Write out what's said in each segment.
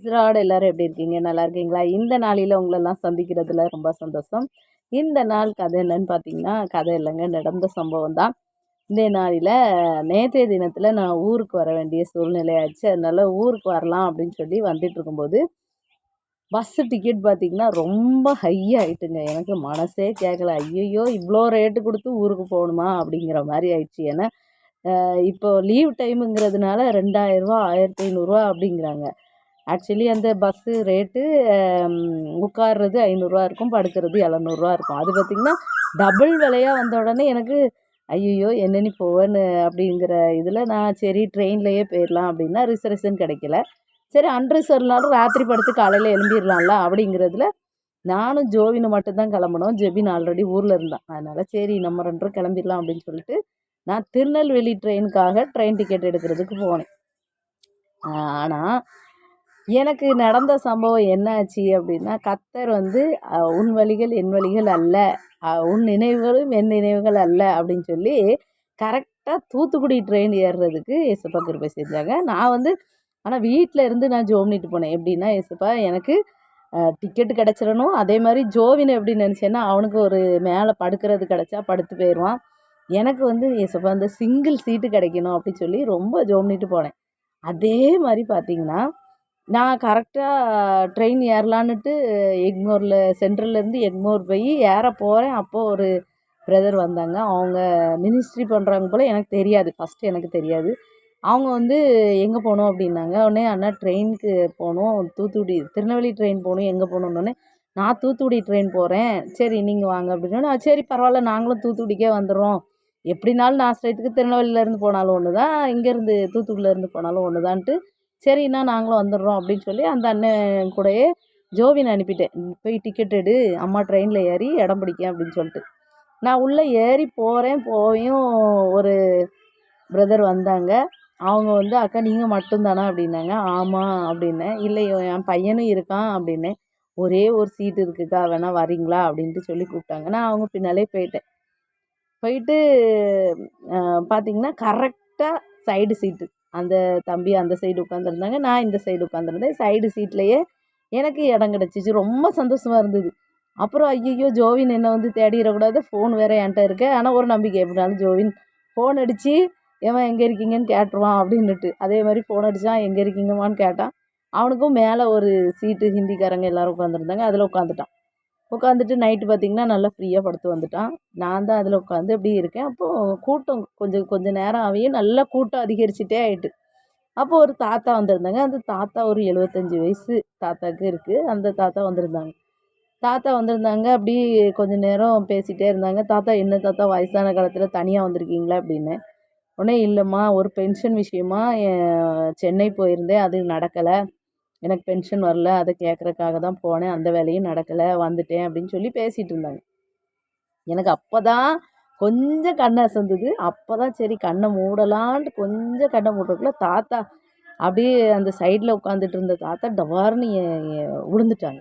இஸ்ராட் எல்லாரும் எப்படி இருக்கீங்க? நல்லா இருக்கீங்களா? இந்த நாளில் உங்களெல்லாம் சந்திக்கிறதுல ரொம்ப சந்தோஷம். இந்த நாள் கதை என்னன்னு பார்த்தீங்கன்னா கதை இல்லைங்க. நடந்த சம்பவம் தான். இந்த நாளில் நேற்றைய தினத்தில் நான் ஊருக்கு வர வேண்டிய சூழ்நிலை ஆச்சு. அதனால் ஊருக்கு வரலாம் அப்படின்னு சொல்லி வந்துட்டு இருக்கும்போது பஸ்ஸு டிக்கெட் பார்த்திங்கன்னா ரொம்ப ஹையாகிட்டுங்க எனக்கு மனசே கேட்கல ஐயையோ! இவ்வளோ ரேட்டு கொடுத்து ஊருக்கு போகணுமா? அப்படிங்கிற மாதிரி ஆயிடுச்சு. ஏன்னா இப்போ லீவ் டைமுங்கிறதுனால ரெண்டாயிரரூவா ஆயிரத்தி ஐநூறுரூவா அப்படிங்கிறாங்க. ஆக்சுவலி அந்த பஸ்ஸு ரேட்டு உட்கார்றது ஐநூறுரூவா இருக்கும் படுக்கிறது எழுநூறுவா இருக்கும். அது பார்த்திங்கன்னா டபுள் விலையாக வந்த உடனே எனக்கு ஐயையோ என்னென்னு போவேன்னு அப்படிங்கிற இதில் நான் சரி ட்ரெயின்லேயே போயிடலாம் அப்படின்னா ரிசர்வேஷன் கிடைக்கல. சரி அன்ரிசர்வ்னாலும் ராத்திரி படுத்து காலையில் எழும்பிடலாம்ல அப்படிங்கிறதுல நானும் ஜோவினு மட்டும்தான் கிளம்புனோம் ஜெபின் ஆல்ரெடி ஊரில் இருந்தான். அதனால் சரி நம்ம ரெண்டு கிளம்பிடலாம் அப்படின்னு சொல்லிட்டு நான் திருநெல்வேலி ட்ரெயினுக்காக ட்ரெயின் டிக்கெட் எடுக்கிறதுக்கு போனேன். ஆனால் எனக்கு நடந்த சம்பவம் என்னாச்சு அப்படின்னா கத்தர் வந்து உன் வழிகள் என் வழிகள் அல்ல. உன் நினைவுகளும் என் நினைவுகள் அல்ல. அப்படின்னு சொல்லி கரெக்டாக தூத்துக்குடி ட்ரெயின் ஏறுறதுக்கு ஏசப்பா கிருப்பை செஞ்சாங்க. நான் வந்து ஆனால் வீட்டில் இருந்து நான் ஜோம்னிட்டு போனேன். எப்படின்னா ஏசப்பா எனக்கு டிக்கெட்டு கிடச்சிடணும். அதே மாதிரி ஜோவினை எப்படி நினச்சேன்னா அவனுக்கு ஒரு மேலே படுக்கிறது கிடச்சா படுத்து போயிடுவான் எனக்கு வந்து ஏசப்பா அந்த சிங்கிள் சீட்டு கிடைக்கணும் அப்படின்னு சொல்லி ரொம்ப ஜோம்னிட்டு போனேன். அதே மாதிரி பார்த்தீங்கன்னா நான் கரெக்டாக ட்ரெயின் ஏறலான்னுட்டு எக்மோரில் சென்ட்ரல்லேருந்து எக்மோர் போய் ஏற போகிறேன் அப்போது ஒரு பிரதர் வந்தாங்க. அவங்க மினிஸ்ட்ரி பண்ணுறாங்க போல் எனக்கு தெரியாது. ஃபஸ்ட்டு எனக்கு தெரியாது. அவங்க வந்து எங்கே போகணும் அப்படின்னாங்க. உடனே அண்ணா ட்ரெயினுக்கு போகணும் தூத்துக்குடி திருநெல்வேலி ட்ரெயின் போகணும் எங்கே போகணுன்னொடனே நான் தூத்துக்குடி ட்ரெயின் போகிறேன் சரி நீங்கள் வாங்க அப்படின்னா சரி பரவாயில்ல. நாங்களும் தூத்துக்குடிக்கே வந்துடுறோம் எப்படினாலும் நான் ஆசிரியத்துக்கு திருநெல்வேலியிலேருந்து போனாலும் ஒன்று தான் இங்கேருந்து தூத்துக்குடியிலேருந்து போனாலும் ஒன்று தான்ட்டு சரிண்ணா நாங்களும் வந்துடுறோம் அப்படின்னு சொல்லி அந்த அண்ணன் கூடயே ஜோவினை அனுப்பிட்டேன். போய் டிக்கெட் எடு அம்மா ட்ரெயினில் ஏறி இடம் பிடிக்க அப்படின்னு சொல்லிட்டு. நான் உள்ளே ஏறி போகிறேன் போயும் ஒரு பிரதர் வந்தாங்க. அவங்க வந்து அக்கா நீங்கள் மட்டும்தானா? அப்படின்னாங்க. ஆமாம் அப்படின்னேன். இல்லை என் பையனும் இருக்கான் அப்படின்னேன். ஒரே ஒரு சீட்டு இருக்குக்கா வேணால் வரீங்களா? அப்படின்ட்டு சொல்லி கூப்பிட்டாங்க. நான் அவங்க பின்னாலே போயிட்டேன். போயிட்டு பார்த்திங்கன்னா கரெக்டாக சைடு சீட்டு அந்த தம்பி அந்த சைடு உட்காந்துருந்தாங்க நான் இந்த சைடு உட்காந்துருந்தேன் சைடு சீட்லேயே எனக்கு இடம் கிடச்சிச்சு. ரொம்ப சந்தோஷமாக இருந்தது. அப்புறம் ஐயையோ ஜோவின் என்னை வந்து தேடிடக்கூடாது. ஃபோன் வேறு என்கிட்ட இருக்கு. ஆனால் ஒரு நம்பிக்கை எப்படினாலும் ஜோவின் ஃபோன் அடித்து ஏமா எங்கே இருக்கீங்கன்னு கேட்டுருவான் அப்படின்னுட்டு. அதே மாதிரி ஃபோன் அடித்தான் எங்கே இருக்கீங்கம்மான்னு கேட்டான். அவனுக்கும் மேலே ஒரு சீட்டு ஹிந்திக்காரங்க எல்லோரும் உட்காந்துருந்தாங்க அதில் உட்காந்துட்டான் உட்காந்துட்டு நைட்டு பார்த்திங்கன்னா நல்லா ஃப்ரீயாக படுத்து வந்துட்டான். நான் தான் அதில் உட்காந்து அப்படி இருக்கேன். அப்போது கூட்டம் கொஞ்சம் கொஞ்சம் நேரம் ஆகியும் நல்லா கூட்டம் அதிகரிச்சிட்டே ஆகிட்டு அப்போது ஒரு தாத்தா வந்திருந்தாங்க. அந்த தாத்தா ஒரு எழுபத்தஞ்சி வயசு தாத்தாவுக்கு இருக்குது அந்த தாத்தா வந்திருந்தாங்க. தாத்தா வந்திருந்தாங்க. அப்படி கொஞ்சம் நேரம் பேசிகிட்டே இருந்தாங்க. தாத்தா என்ன தாத்தா வயசான காலத்தில் தனியாக வந்திருக்கீங்களா? அப்படின்னு. உடனே இல்லைம்மா ஒரு பென்ஷன் விஷயமா சென்னை போயிருந்தேன். அது நடக்கலை. எனக்கு பென்ஷன் வரல அதை கேட்குறக்காக தான் போனேன் அந்த வேலையும் நடக்கலை வந்துட்டேன் அப்படின்னு சொல்லி பேசிகிட்டு இருந்தாங்க. எனக்கு அப்போ தான் கொஞ்சம் கண்ணை அசந்தது. அப்போ தான் சரி கண்ணை மூடலான்ட்டு கொஞ்சம் கண்ணை மூடுறதுக்குள்ள தாத்தா அப்படியே அந்த சைடில் உட்காந்துட்டு இருந்த தாத்தா டவார்னு விழுந்துட்டாங்க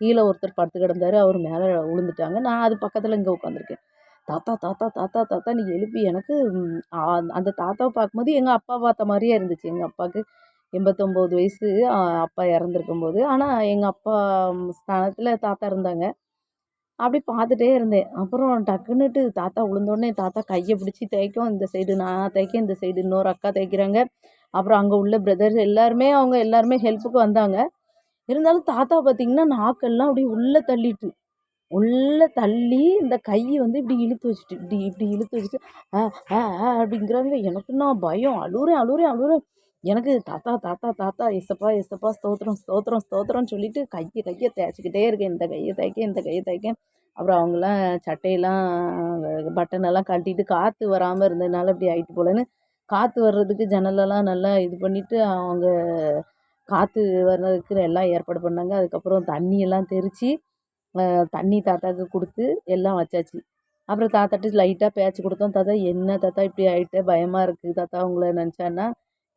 கீழே ஒருத்தர் படுத்து கிடந்தார் அவர் மேலே விழுந்துட்டாங்க நான் அது பக்கத்தில் இங்கே உட்காந்துருக்கேன் தாத்தா தாத்தா தாத்தா தாத்தா நீ எழுப்பி எனக்கு அந்த தாத்தாவை பார்க்கும்போது எங்கள் அப்பா பார்த்த மாதிரியே இருந்துச்சு. எங்கள் அப்பாவுக்கு எண்பத்தொம்போது வயசு அப்பா இறந்துருக்கும்போது. ஆனால் எங்கள் அப்பா ஸ்தானத்தில் தாத்தா இருந்தாங்க. அப்படி பார்த்துட்டே இருந்தேன். அப்புறம் டக்குன்னுட்டு தாத்தா விழுந்தோடனே தாத்தா கையை பிடிச்சி தேய்க்கும் இந்த சைடு நான் தேய்க்க இந்த சைடு இன்னொரு அக்கா தேய்க்கிறாங்க. அப்புறம் அங்கே உள்ள பிரதர்ஸ் எல்லாருமே அவங்க எல்லாருமே ஹெல்ப்புக்கு வந்தாங்க. இருந்தாலும் தாத்தா பார்த்திங்கன்னா நாக்கெல்லாம் அப்படியே உள்ளே தள்ளிட்டு உள்ளே தள்ளி இந்த கை வந்து இப்படி இழுத்து வச்சுட்டு இப்படி இப்படி இழுத்து வச்சுட்டு ஆ ஆ அப்படிங்கிறாங்க. எனக்கு நான் பயம். அழுறேன் அழுறேன் அழுறேன். எனக்கு தாத்தா தாத்தா தாத்தா எசப்பா எசப்பா ஸ்தோத்திரம் ஸ்தோத்திரம் ஸ்தோத்திரம்னு சொல்லிட்டு கையை கையை தேய்ச்சிக்கிட்டே இருக்கேன். இந்த கையை தேய்க்க இந்த கையை தேய்க்க அப்புறம் அவங்களாம் சட்டையெல்லாம் பட்டனெல்லாம் கட்டிட்டு காற்று வராமல் இருந்ததுனால இப்படி ஆகிட்டு போலன்னு காற்று வர்றதுக்கு ஜன்னலெல்லாம் நல்லா இது பண்ணிவிட்டு அவங்க காற்று வர்றதுக்கு எல்லாம் ஏற்பாடு பண்ணாங்க. அதுக்கப்புறம் தண்ணியெல்லாம் தெளித்து தண்ணி தாத்தாவுக்கு கொடுத்து எல்லாம் வச்சாச்சு. அப்புறம் தாத்தாட்டு லைட்டாக பேச்சு கொடுத்தோம். தாத்தா என்ன தாத்தா இப்படி ஆகிட்ட பயமாக இருக்குது தாத்தா உங்களை நினச்சான்னா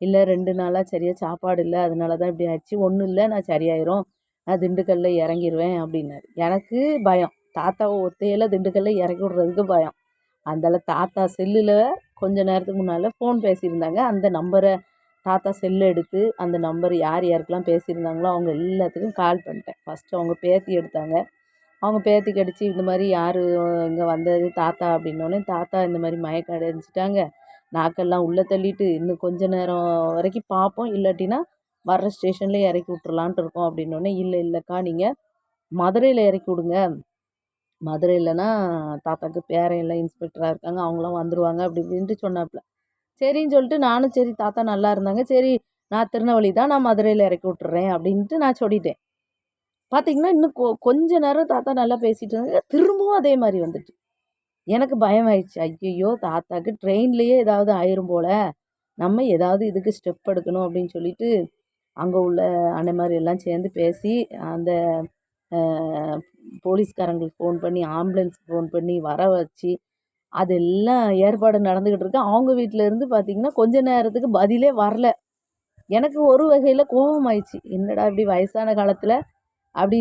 இல்லை ரெண்டு நாளாக சரியாக சாப்பாடு இல்லை அதனால தான் இப்படி ஆச்சு ஒன்றும் இல்லை நான் சரியாயிரும். நான் திண்டுக்கல்லில் இறங்கிருவேன் அப்படின்னாரு. எனக்கு பயம். தாத்தாவை ஒத்தையில் திண்டுக்கல்லில் இறக்கி விட்றதுக்கு பயம். அந்தால தாத்தா செல்லில் கொஞ்ச நேரத்துக்கு முன்னால் ஃபோன் பேசியிருந்தாங்க. அந்த நம்பரை தாத்தா செல்லு எடுத்து அந்த நம்பர் யார் யாருக்கெல்லாம் பேசியிருந்தாங்களோ அவங்க எல்லாத்துக்கும் கால் பண்ணிட்டேன். ஃபஸ்ட்டு அவங்க பேத்தி எடுத்தாங்க. அவங்க பேத்தி கடிச்சு இந்த மாதிரி யார் இங்கே வந்தது தாத்தா? அப்படின்னோடனே தாத்தா இந்த மாதிரி மயக்கம் அடைஞ்சிட்டாங்க. நாக்கெல்லாம் உள்ளே தள்ளிட்டு இன்னும் கொஞ்ச நேரம் வரைக்கும் பார்ப்போம். இல்லாட்டினா வர்ற ஸ்டேஷன்லேயே இறக்கி விட்றலான்ட்டு இருக்கோம் அப்படின்னோடனே இல்லை இல்லைக்கா நீங்கள் மதுரையில் இறக்கி விடுங்க. மதுரையிலனா தாத்தாவுக்கு பேரன் எல்லாம் இன்ஸ்பெக்டராக இருக்காங்க அவங்களாம் வந்துடுவாங்க அப்படி இப்படின்ட்டு சொன்னாப்புல சரின்னு சொல்லிட்டு நானும் சரி தாத்தா நல்லா இருந்தாங்க. சரி நான் திருநெல்வேலி தான் நான் மதுரையில் இறக்கி விட்டுறேன் அப்படின்ட்டு நான் சொல்லிட்டேன். பார்த்தீங்கன்னா இன்னும் கொ கொஞ்ச நேரம் தாத்தா நல்லா பேசிகிட்டு இருந்தாங்க. திரும்பவும் அதே மாதிரி வந்துட்டு. எனக்கு பயம் ஆயிடுச்சு ஐயையோ! தாத்தாக்கு ட்ரெயின்லேயே ஏதாவது ஆயிரும் போல். நம்ம ஏதாவது இதுக்கு ஸ்டெப் எடுக்கணும் அப்படின்னு சொல்லிட்டு அங்கே உள்ள அண்ணன் மாதிரி எல்லாம் சேர்ந்து பேசி அந்த போலீஸ்காரங்களுக்கு ஃபோன் பண்ணி ஆம்புலன்ஸுக்கு ஃபோன் பண்ணி வர வச்சு அதெல்லாம் ஏற்பாடு நடந்துக்கிட்டு இருக்கு. அவங்க வீட்டில் இருந்து பார்த்திங்கன்னா கொஞ்ச நேரத்துக்கு பதிலே வரல. எனக்கு ஒரு வகையில் கோபம் ஆயிடுச்சு என்னடா இப்படி வயசான காலத்தில் அப்படி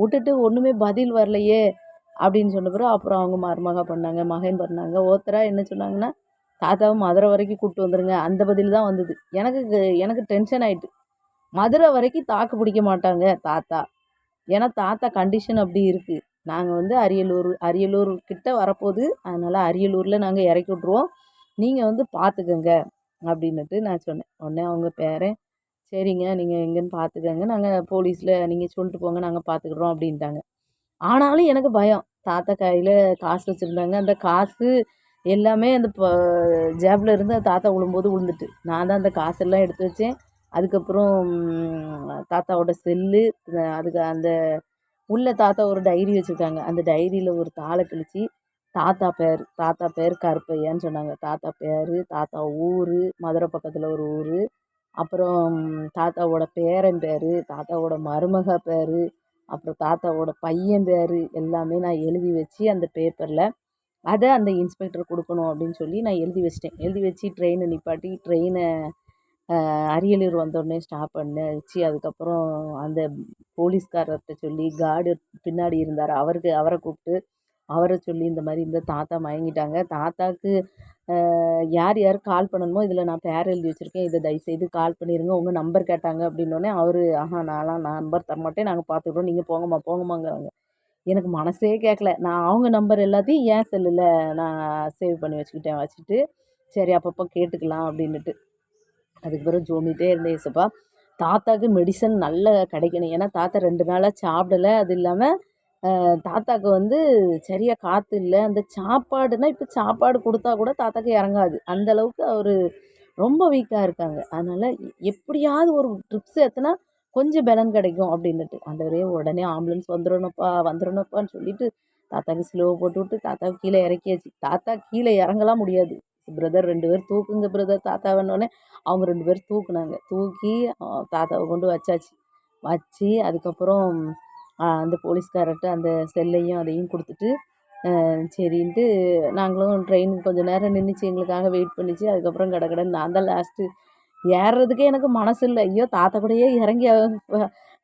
விட்டுட்டு ஒன்றுமே பதில் வரலையே. அப்படின்னு சொன்ன பிறகு அப்புறம் அவங்க மருமக பண்ணாங்க மகன் பண்ணாங்க. ஒருத்தராக என்ன சொன்னாங்கன்னா தாத்தாவை மதுரை வரைக்கும் கூப்பிட்டு வந்துடுங்க அந்த பதில் தான் வந்தது. எனக்கு எனக்கு டென்ஷன் ஆகிட்டு மதுரை வரைக்கும் தாக்கு பிடிக்க மாட்டாங்க தாத்தா. ஏன்னா தாத்தா கண்டிஷன் அப்படி இருக்குது நாங்கள் வந்து அரியலூர் அரியலூர் கிட்ட வரப்போகுது. அதனால் அரியலூரில் நாங்கள் இறக்கி விட்ருவோம் நீங்கள் வந்து பார்த்துக்கோங்க அப்படின்னுட்டு நான் சொன்னேன். உடனே அவங்க பேரன் சரிங்க நீங்கள் எங்கேன்னு பார்த்துக்கங்க நாங்கள் போலீஸில் நீங்கள் சொல்லிட்டு போங்க. நாங்கள் பார்த்துக்குறோம் அப்படின்ட்டாங்க. ஆனாலும் எனக்கு பயம். தாத்தா கையில் காசு வச்சுருந்தாங்க. அந்த காசு எல்லாமே அந்த ப ஜேபில் இருந்து தாத்தா விழும்போது விழுந்துட்டு நான் தான் அந்த காசெல்லாம் எடுத்து வச்சேன். அதுக்கப்புறம் தாத்தாவோட செல்லு அதுக்கு அந்த உள்ள தாத்தா ஒரு டைரி வச்சுருக்காங்க. அந்த டைரியில் ஒரு தாளை கிழிச்சி தாத்தா பேர் தாத்தா பேர் கருப்பையான்னு சொன்னாங்க. தாத்தா பேர் தாத்தா ஊர் மதுரை பக்கத்தில் ஒரு ஊர். அப்புறம் தாத்தாவோட பேரன் பேர் தாத்தாவோட மருமக பேர் அப்புறம் தாத்தாவோட பையன் பேர் எல்லாமே நான் எழுதி வச்சு அந்த பேப்பரில் அதை அந்த இன்ஸ்பெக்டர் கொடுக்கணும் அப்படின்னு சொல்லி நான் எழுதி வச்சிட்டேன். எழுதி வச்சு ட்ரெயினை நிப்பாட்டி ட்ரெயினை அரியலூர் வந்தோடனே ஸ்டாப் பண்ண வச்சு அதுக்கப்புறம் அந்த போலீஸ்காரர்கிட்ட சொல்லி கார்டு பின்னாடி இருந்தார். அவருக்கு அவரை கூப்பிட்டு அவரை சொல்லி இந்த மாதிரி இந்த தாத்தா மயங்கிட்டாங்க. தாத்தாவுக்கு யார் யார் கால் பண்ணணுமோ இதில் நான் பேர் எழுதி வச்சுருக்கேன். இதை தயவுசெய்து கால் பண்ணிடுங்க உங்கள் நம்பர் கேட்டாங்க அப்படின்னோடனே அவர் ஆஹா நான்லாம் நம்பர் தரமாட்டேன். நாங்கள் பார்த்துக்குறோம் நீங்கள் போங்கம்மா போங்கம்மாங்கிறாங்க. எனக்கு மனசே கேட்கல நான் அவங்க நம்பர் எல்லாத்தையும் ஏன் செல்லில் நான் சேவ் பண்ணி வச்சுக்கிட்டேன். வச்சுட்டு சரி அப்பப்போ கேட்டுக்கலாம் அப்படின்னுட்டு. அதுக்கு பிறகு ஜோமிட்டே இருந்தேன் ஏசப்பா தாத்தாவுக்கு மெடிசன் நல்ல கிடைக்கணும். ஏன்னா தாத்தா ரெண்டு நாளாக சாப்பிடல. அது இல்லாமல் தாத்தாவுக்கு வந்து சரியாக காற்று இல்லை. அந்த சாப்பாடுனா இப்போ சாப்பாடு கொடுத்தா கூட தாத்தாவுக்கு இறங்காது. அந்த அளவுக்கு அவர் ரொம்ப வீக்காக இருக்காங்க. அதனால் எப்படியாவது ஒரு ட்ரிப்ஸ் ஏற்றுனா கொஞ்சம் பலன் கிடைக்கும் அப்படின்னுட்டு. அந்தவரே உடனே ஆம்புலன்ஸ் வந்துடணும்ப்பா வந்துடணும்ப்பான்னு சொல்லிட்டு தாத்தாவுக்கு ஸ்லோ போட்டு விட்டு தாத்தாவுக்கு கீழே இறக்கியாச்சு. தாத்தா கீழே இறங்கலாம் முடியாது. பிரதர் ரெண்டு பேர் தூக்குங்க பிரதர் தாத்தா வேணுன்னே அவங்க ரெண்டு பேர் தூக்குனாங்க. தூக்கி தாத்தாவை கொண்டு வச்சாச்சு. வச்சு அதுக்கப்புறம் அந்த போலீஸ்காரர்கிட்ட அந்த செல்லையும் அதையும் கொடுத்துட்டு சரின்ட்டு நாங்களும் ட்ரெயின் கொஞ்சம் நேரம் நின்றுச்சு எங்களுக்காக வெயிட் பண்ணிச்சு. அதுக்கப்புறம் கடகடன்னு நான் தான் லாஸ்ட்டு ஏறுறதுக்கே எனக்கு மனசு இல்லை. ஐயோ தாத்தா கூடயே இறங்கி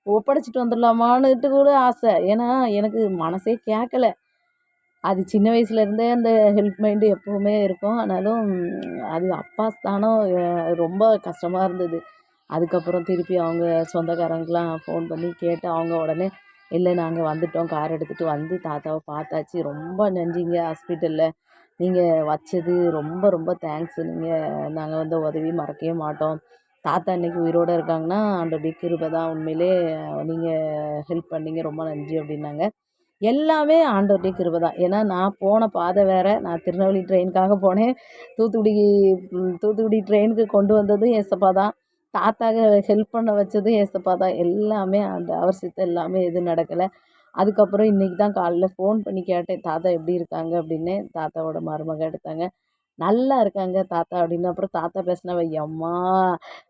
ஒப்படைச்சிட்டு வந்துடலாமான்னுட்டு கூட ஆசை. ஏன்னா எனக்கு மனசே கேட்கல அது சின்ன வயசுலேருந்தே அந்த ஹெல்ப் மைண்டு எப்போவுமே இருக்கும். ஆனாலும் அது அப்பா ஸ்தானம் ரொம்ப கஷ்டமாக இருந்தது. அதுக்கப்புறம் திருப்பி அவங்க சொந்தக்காரங்களுக்குலாம் ஃபோன் பண்ணி கேட்டு அவங்க உடனே இல்லை நாங்கள் வந்துவிட்டோம் கார் எடுத்துகிட்டு வந்து தாத்தாவை பார்த்தாச்சு. ரொம்ப நன்றிங்க ஹாஸ்பிட்டலில். நீங்கள் வச்சது ரொம்ப ரொம்ப தேங்க்ஸு. நீங்கள் நாங்கள் வந்து உதவி மறக்கவே மாட்டோம். தாத்தா இன்றைக்கி உயிரோடு இருக்காங்கன்னா ஆண்டோடைய கிருபை தான். உண்மையிலே நீங்கள் ஹெல்ப் பண்ணீங்க. ரொம்ப நன்றி அப்படின்னாங்க. எல்லாமே ஆண்டவருடைய கிருபை தான். ஏன்னா நான் போன பாதை வேறு. நான் திருநெல்வேலி ட்ரெயினுக்காக போனேன். தூத்துக்குடி தூத்துக்குடி ட்ரெயினுக்கு கொண்டு வந்ததும் ஏசப்பா தான். தாத்தாவை ஹெல்ப் பண்ண வச்சதும் ஏசப்பா தான். எல்லாமே அந்த அவர் சித்தம் எல்லாமே எதுவும் நடக்கலை. அதுக்கப்புறம் இன்றைக்கி தான் காலைல ஃபோன் பண்ணி கேட்டேன் தாத்தா எப்படி இருக்காங்க? அப்படின்னு தாத்தாவோட மருமக எடுத்தாங்க. நல்லா இருக்காங்க தாத்தா அப்படின்னு. அப்புறம் தாத்தா பேசினவ எம்மா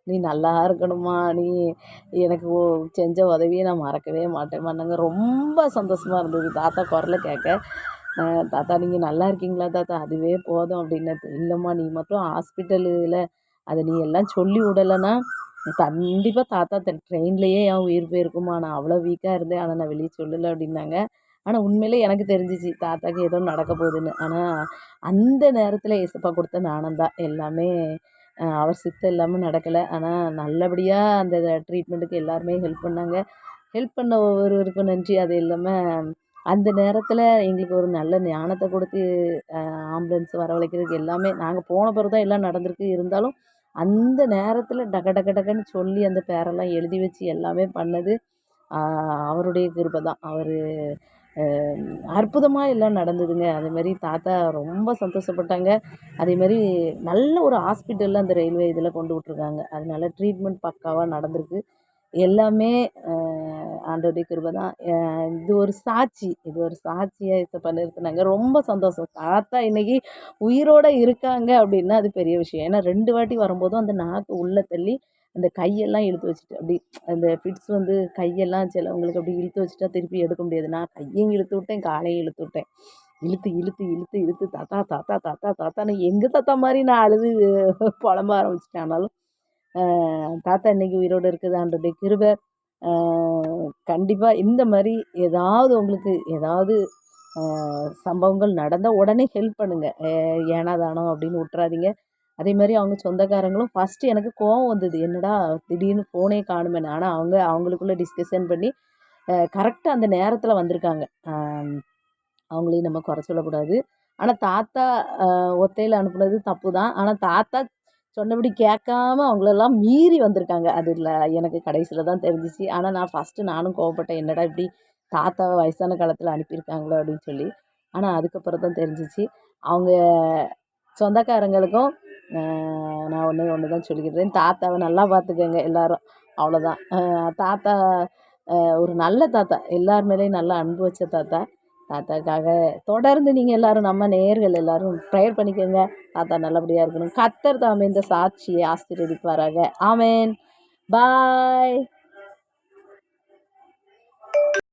நீ நல்லா இருக்கணுமா நீ எனக்கு ஓ செஞ்ச உதவியை நான் மறக்கவே மாட்டேன்மான்னாங்க ரொம்ப சந்தோஷமாக இருந்தது. தாத்தா குரல கேட்க தாத்தா நீங்கள் நல்லா இருக்கீங்களா தாத்தா? அதுவே போதும் அப்படின்னு இல்லைம்மா நீ மட்டும் ஹாஸ்பிட்டலில் அதை நீ எல்லாம் சொல்லி விடலைன்னா கண்டிப்பாக தாத்தா ட்ரெயின்லேயே என் உயிர் போயிருக்குமா நான் அவ்வளோ வீக்காக இருந்தேன். ஆனால் நான் வெளியே சொல்லலை அப்படின்னாங்க. ஆனால் உண்மையிலே எனக்கு தெரிஞ்சிச்சு தாத்தாக்கு ஏதோ நடக்க போகுதுன்னு. ஆனால் அந்த நேரத்தில் ஏசப்பா கொடுத்த நாணம் தான். எல்லாமே அவர் சித்தம் இல்லாமல் நடக்கலை. ஆனால் நல்லபடியாக அந்த ட்ரீட்மெண்ட்டுக்கு எல்லாருமே ஹெல்ப் பண்ணாங்க. ஹெல்ப் பண்ண ஒவ்வொருவருக்கும் நன்றி. அது இல்லாமல் அந்த நேரத்தில் எங்களுக்கு ஒரு நல்ல ஞானத்தை கொடுத்து ஆம்புலன்ஸ் வரவழைக்கிறதுக்கு எல்லாமே நாங்கள் போன பிறகு தான் எல்லாம் நடந்திருக்கு. இருந்தாலும் அந்த நேரத்தில் டக டக டகன்னு சொல்லி அந்த பேரெல்லாம் எழுதி வச்சு எல்லாமே பண்ணது அவருடைய கிருபை தான். அவர் அற்புதமாக எல்லாம் நடந்ததுங்க. அதேமாரி தாத்தா ரொம்ப சந்தோஷப்பட்டாங்க. அதேமாரி நல்ல ஒரு ஹாஸ்பிட்டலில் அந்த ரயில்வே இதில் கொண்டு விட்ருக்காங்க அதனால ட்ரீட்மெண்ட் பக்காவாக நடந்திருக்கு. எல்லாமே ஆண்டோடைய ஆண்டவருடைய கிருபை தான். இது ஒரு சாட்சி. இது ஒரு சாட்சியாக இதை நிறுத்தினாங்க ரொம்ப சந்தோஷம். தாத்தா இன்னைக்கு உயிரோடு இருக்காங்க அப்படின்னா அது பெரிய விஷயம். ஏன்னா ரெண்டு வாட்டி வரும்போதும் அந்த நாக்கு உள்ளே தள்ளி அந்த கையெல்லாம் இழுத்து வச்சுட்டு அப்படி அந்த ஃபிட்ஸ் வந்து கையெல்லாம் சிலவங்களுக்கு அப்படி இழுத்து வச்சுட்டா திருப்பி எடுக்க முடியாது. நான் கையையும் இழுத்து விட்டேன் காலையும் இழுத்து விட்டேன். இழுத்து இழுத்து இழுத்து இழுத்து தாத்தா தாத்தா தாத்தா தாத்தான்னு எங்கள் தாத்தா மாதிரி நான் அழுது புலம்ப ஆரம்பிச்சிட்டேன். ஆனாலும் தாத்தா இன்னைக்கு உயிரோடு இருக்குது ஆண்டோடைய கிருபை கண்டிப்பாக இந்த மாதிரி ஏதாவது உங்களுக்கு ஏதாவது சம்பவங்கள் நடந்தால் உடனே ஹெல்ப் பண்ணுங்கள் ஏனா தானோ அப்படின்னு விட்றாதீங்க அதே மாதிரி அவங்க சொந்தக்காரங்களும் ஃபஸ்ட்டு எனக்கு கோவம் வந்தது. என்னடா திடீர்னு ஃபோனே காணுமேன்னு ஆனால் அவங்க அவங்களுக்குள்ள டிஸ்கஷன் பண்ணி கரெக்டாக அந்த நேரத்தில் வந்திருக்காங்க. அவங்களையும் நம்ம குறை சொல்லக்கூடாது. ஆனால் தாத்தா ஒத்தையில் அனுப்புனது தப்பு தான் ஆனால் தாத்தா சொன்னபடி கேட்காம அவங்களெல்லாம் மீறி வந்திருக்காங்க. அது இல்லை எனக்கு கடைசியில் தான் தெரிஞ்சிச்சு. ஆனால் நான் ஃபஸ்ட்டு நானும் கோவப்பட்டேன். என்னடா இப்படி தாத்தாவை வயசான காலத்தில் அனுப்பியிருக்காங்களோ அப்படின்னு சொல்லி. ஆனால் அதுக்கப்புறம் தான் தெரிஞ்சிச்சு. அவங்க சொந்தக்காரங்களுக்கும் நான் ஒன்று ஒன்று தான் சொல்லிக்கிறேன். தாத்தாவை நல்லா பார்த்துக்கங்க எல்லாரும். அவ்வளோதான் தாத்தா ஒரு நல்ல தாத்தா. எல்லார் மேலேயும் நல்லா அன்பு வச்ச தாத்தா. தாத்தாக்காக தொடர்ந்து நீங்கள் எல்லாரும் நம்ம நேர்கள் எல்லாரும் ப்ரேயர் பண்ணிக்கோங்க. தாத்தா நல்லபடியாக இருக்கணும். கத்தர் தாமே இந்த சாட்சியை ஆசீர்வதிப்பாராக. ஆமேன். பாய்